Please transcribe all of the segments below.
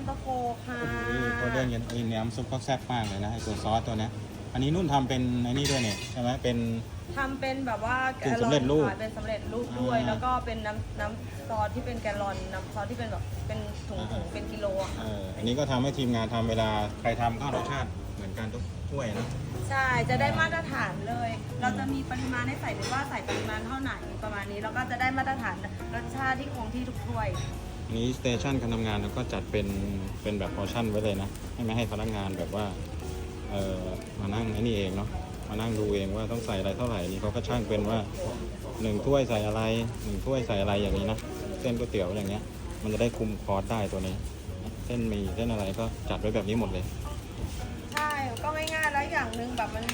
นตาโฟค่ะโคเด้งเย็นไอ้น้ำซุปก็แซ่บมากเลยนะไอ้ตัวซอสตัวเนี้ยอันนี้นุ่นทำเป็นไอ้นี่ด้วยเนี่ยใช่ไหมเป็น ทำเป็นแบบว่าเป็นสำเร็จรูปแกลลอนค่ะเป็นสำเร็จรูปด้วย อ่าแล้วก็เป็นน้ำน้ำซอสที่เป็นแกลลอนน้ำซอสที่เป็นแบบเป็นถุงอ่า ถุงเป็นกิโลอะเอค่ะออันนี้ก็ทำให้ทีมงานทำเวลาใครทำก็รสชาติเหมือนกันทุกถ้วยนะ ใช่จะได้มาตรฐานเลย เราจะมีปริมาณให้ใส่เลยว่าใส่ปริมาณเท่าไหร่ประมาณนี้แล้วก็จะได้มาตรฐานรสชาติที่คงที่ทุกถ้วยอั นนี้สเตชันการทำงานเราก็จัดเป็นเป็นแบบพอร์ชั่นไว้เลยนะให้ไม่ให้พนักงานแบบว่าเออมานั่งไอ้นี่เองเนาะมานั่งดูเองว่าต้องใส่อะไรเท่าไหร่นี่เขาก็ช่างเป็นว่าหนึ่งถ้วยใส่อะไรหนึ่งถ้วยใส่อะไรอย่างนี้นะเส้นก๋วยเตี๋ยวอย่างเงี้ย มันจะได้คุมคอร์สได้ตัวนี้ เส้นหมีเส้นอะไรก็จัดไว้แบบนี้หมดเลยใช่ก็ไม่ง่ายแล้วอย่างหนึ่งแบบมัน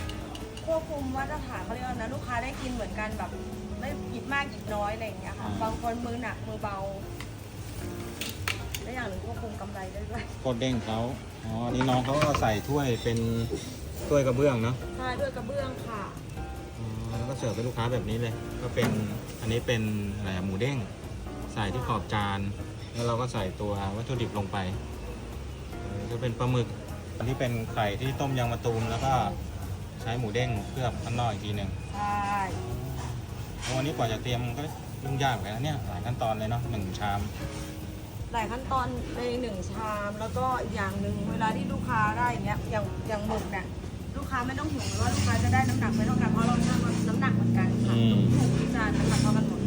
ควบคุมมาตรฐานเขาเรียกว่านะลูกค้าได้กินเหมือนกันแบบไม่หยิบมากหยิบน้อยอะไรอย่างเงี้ยค่ะอ่าบางคนมือหนักมือเบา และอย่างหนึ่งควบคุมกำไรได้ด้วยโคตรเด้งเขาอ๋ออันนี่น้องเขาก็ใส่ถ้วยเป็นถ้วยกระเบื้องเนาะใช่ด้วยกระเบื้องค่ะ อ๋อแล้วก็เสิร์ฟให้ลูกค้าแบบนี้เลย ก็เป็นอันนี้เป็นอะไรอะหมูเด้ง ใส่ที่ขอบจาน แล้วเราก็ใส่ตัววัตถุดิบลงไปเออจะเป็นปลาหมึกอันที่เป็นไข่ที่ต้มยางมะตูมแล้วก็ใช้หมูเด้งเคลือบข้างนอกอีกทีหนึ่ง ใช่โอ้วันนี้กว่าจะเตรียมก็ยุ่งยากเหมือนกันนะเนี่ยหลายขั้นตอนเลยเนาะหนึ่งชามห ลายขั้นตอนในหนึ่งชามแล้วก็อีกอย่างหนึ่งเวลาที่ลูกค้าได้อย่างเงี้ยอย่างอย่างหมึกเนี่ยลูกค้าไม่ต้องห่วงเลยว่าลูกค้าจะได้น้ำหนักไม่เท่ากันเพราะเราชั่งน้ำหนักเหมือนกันค่ะอืมทุกถุงที่จานน้ำหนักเท่ากันหมด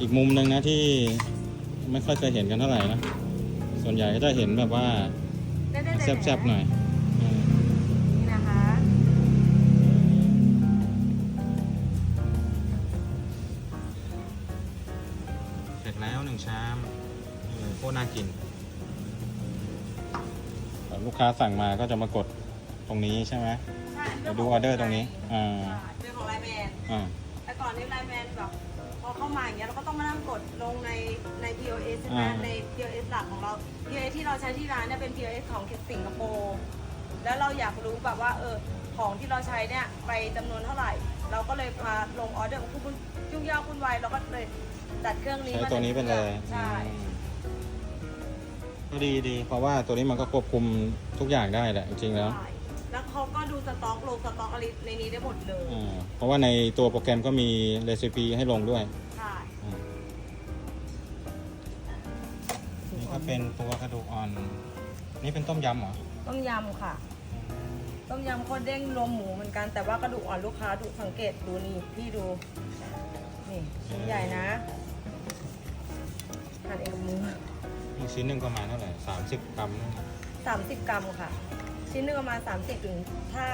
อีกมุมหนึ่งนะที่ไม่ค่อยเคยเห็นกันเท่าไหร่นะ ส่วนใหญ่ก็จะเห็นแบบว่าได้ได้แซ่บๆหน่อยอืม เสร็จแล้วหนึ่งชามเออโคตรน่ากิน ลูกค้าสั่งมาก็จะมากดตรงนี้ใช่ไหมใช่เดี๋ยวดูออเดอร์ตรงนี้อ่าใช่เป็นของไลน์แมนอ่าแต่ก่อนนี้ไลน์แมนแบบพอเข้ามาอย่างเงี้ยเราก็ต้องมานั่งกดลงในใน POS ใช่ไหมอ่าใน POS หลักของเรา POS ที่เราใช้ที่ร้านเนี่ยเป็น POS ของสิงคโปร์แล้วเราอยากรู้แบบว่าเออของที่เราใช้เนี่ยไปจำนวนเท่าไหร่ เราก็เลยมาลงออเดอร์ของคุณยุ่งยากคุณไวายเราก็เลยจัดเครื่องนี้ใช้มาตัวนี้ไปเลยใช่อืมก็ดีดีเพราะว่าตัวนี้มันก็ควบคุมทุกอย่างได้แหละจริงๆแล้ว ใช่แล้วเขาก็ดูสต็อกลงสต็อกอะไรในนี้ได้หมดเลยอ่าเพราะว่าในตัวโปรแกรมก็มีเรซิปีให้ลงด้วยใช่อ่านี่ก็เป็นตัวกระดูกอ่อน นี่เป็นต้มยำเหรอ ต้มยำค่ะ ต้มยำโคตรเด้งรวมหมูเหมือนกัน แต่ว่ากระดูกอ่อนลูกค้าดูสังเกตดูนี่พี่ดู นี่ชิ้นใหญ่นะหั่นเองกับมืออีกชิ้นหนึ่งประมาณเท่าไหร่สามสิบกรัมนะสามสิบกรัมค่ะ ชิ้นหนึ่งประมาณสามสิบถึงถ้า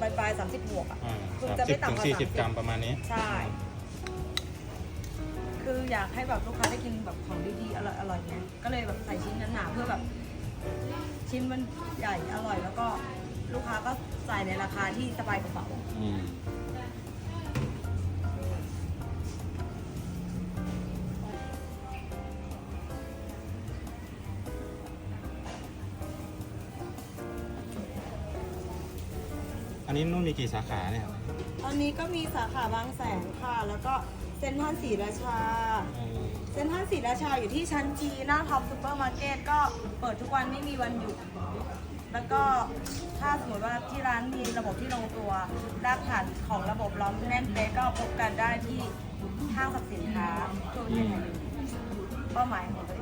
ปลายปลายสามสิบบวกอะอ่าคุณสามจะสิไม่บต่ำถึงกว่าสี่สิบ30 กรัมประมาณนี้ใช่ คืออยากให้แบบลูกค้าได้กินแบบของดีๆอร่อยอร่อยไงก็เลยแบบใส่ชิ้นหนาๆเพื่อแบบ ชิ้นมันใหญ่อร่อย แล้วก็ลูกค้าก็ใส่ในราคาที่สบายกระเป๋าอืมอันนี้นุ่นมีกี่สาขาเนี่ยตอนนี้ก็มีสาขาบางแสนค่ะ แล้วก็ เซ็นทรัลศรีราชาเออเซ็นทรัลศรีราชาอยู่ที่ชั้นจีหน้าท็อปซูเปอร์มาร์เก็ตก็เปิดทุกวันไม่มีวันหยุด แล้วก็ถ้าสมมติว่าที่ร้านมีระบบที่ลงตัวรากฐานของระบบเราแน่นเป๊ะก็พบกันได้ที่ห้างสรรพสินค้าทั่วประเทศไทยเป้าหมายของตัวเอง